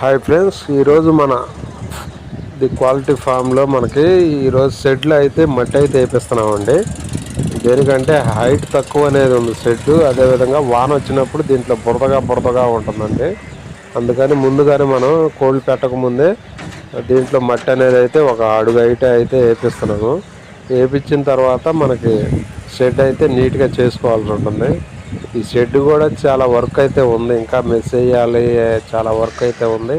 Hi friends ఈరోజు మన the quality ఫామ్లో మనకి ఈరోజు షెడ్లో అయితే మట్టి అయితే వేపిస్తున్నామండి. దేనికంటే హైట్ తక్కువ అనేది ఉంది షెడ్ అదేవిధంగా వాన వచ్చినప్పుడు దీంట్లో బురదగా బురదగా ఉంటుందండి. అందుకని ముందుగానే మనం కోళ్ళు పెట్టకముందే దీంట్లో మట్టి అనేది అయితే ఒక అడుగు హైట్ అయితే వేపిస్తున్నాము. వేపించిన తర్వాత మనకి షెడ్ అయితే నీట్గా చేసుకోవాల్సి ఉంటుంది. ఈ షెడ్ కూడా చాలా వర్క్ అయితే ఉంది. ఇంకా మెస్ వేయాలి చాలా వర్క్ అయితే ఉంది.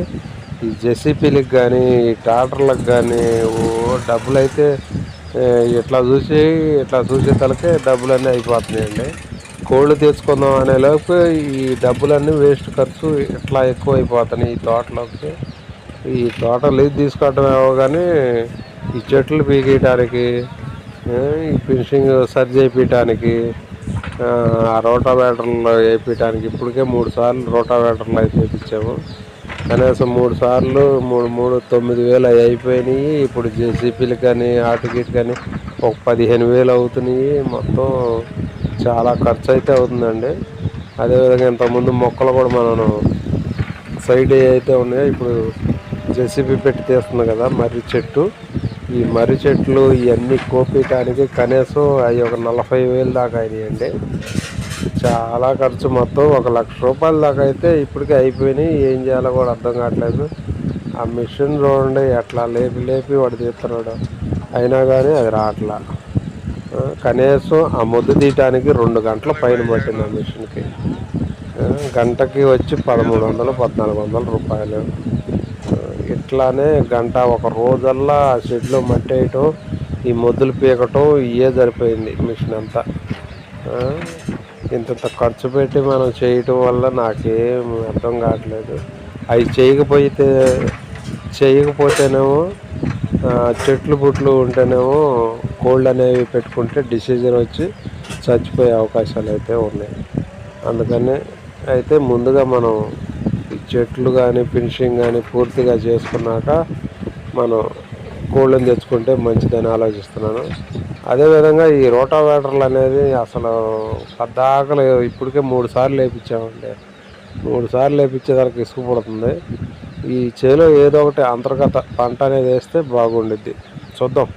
ఈ జెసిపీలకు కానీ ఈ ట్రాక్టర్లకు కానీ ఓ డబ్బులు అయితే ఇట్లా చూసి ఇట్లా చూసే తలకే డబ్బులన్నీ అయిపోతున్నాయండి. కోళ్ళు తెచ్చుకుందాం అనేలోపు ఈ డబ్బులన్నీ వేస్ట్ ఖర్చు ఇట్లా ఎక్కువ అయిపోతున్నాయి ఈ తోటలోకి. ఈ తోట లీజ్ తీసుకోవటం ఏమో కానీ ఈ చెట్లు పీకేయటానికి ఈ ఫినిషింగ్ సరి చేయించడానికి ఆ రోటావేటర్లు వేయించడానికి ఇప్పటికే మూడు సార్లు రోటావేటర్లు అయితే వేయించాము కనీసం మూడు సార్లు మూడు మూడు తొమ్మిది వేలు అవి అయిపోయినాయి. ఇప్పుడు జేసీపీలు కానీ ఆటోగీట్ కానీ ఒక పదిహేను వేలు అవుతున్నాయి. మొత్తం చాలా ఖర్చు అయితే అవుతుందండి. అదేవిధంగా ఇంతకుముందు మొక్కలు కూడా మనం సైడ్ అయితే ఉన్నాయో. ఇప్పుడు జెసిపి పెట్టి తీస్తుంది కదా మర్రి చెట్టు. ఈ మర్రి చెట్లు ఇవన్నీ కోపించడానికి కనీసం అవి ఒక నలభై వేలు దాకా అయినాయండి. చాలా ఖర్చు మొత్తం. ఒక లక్ష రూపాయల దాకా అయితే ఇప్పటికే అయిపోయినాయి. ఏం చేయాలో కూడా అర్థం కావట్లేదు. ఆ మిషన్ చూడండి ఎట్లా లేపి లేపి వాడు తీస్తున్నాడు. అయినా కానీ అది రావట్లా. కనీసం ఆ ముద్దు తీయటానికి రెండు గంటల పైన పట్టింది ఆ మిషన్కి. గంటకి వచ్చి పదమూడు వందలు పద్నాలుగు వందల రూపాయలు. అట్లానే గంట ఒక రోజల్లా ఆ షెడ్లో మట్టి వేయటం ఈ మొద్దులు పీకటం ఇయే సరిపోయింది మిషన్ అంతా. ఇంత ఖర్చు పెట్టి మనం చేయటం వల్ల నాకేం అర్థం కావట్లేదు. అవి చేయకపోతే చేయకపోతేనేమో చెట్లు పుట్లు ఉంటేనేమో కోల్డ్ అనేవి పెట్టుకుంటే డిసీజన్ వచ్చి చచ్చిపోయే అవకాశాలు అయితే ఉన్నాయి. అందుకని అయితే ముందుగా మనం చెట్లు కానీ ఫినిషింగ్ కానీ పూర్తిగా చేసుకున్నాక మనం కోళ్ళని తెచ్చుకుంటే మంచిదని ఆలోచిస్తున్నాను. అదేవిధంగా ఈ రోటావేటర్లు అనేది అసలు పద్దాకలు ఇప్పటికే మూడు సార్లు లేపించామండి. మూడు సార్లు లేపించేదానికి ఇసుక పడుతుంది. ఈ చేలో ఏదో ఒకటి అంతర్గత పంట అనేది వేస్తే బాగుండిద్ది. చూద్దాం.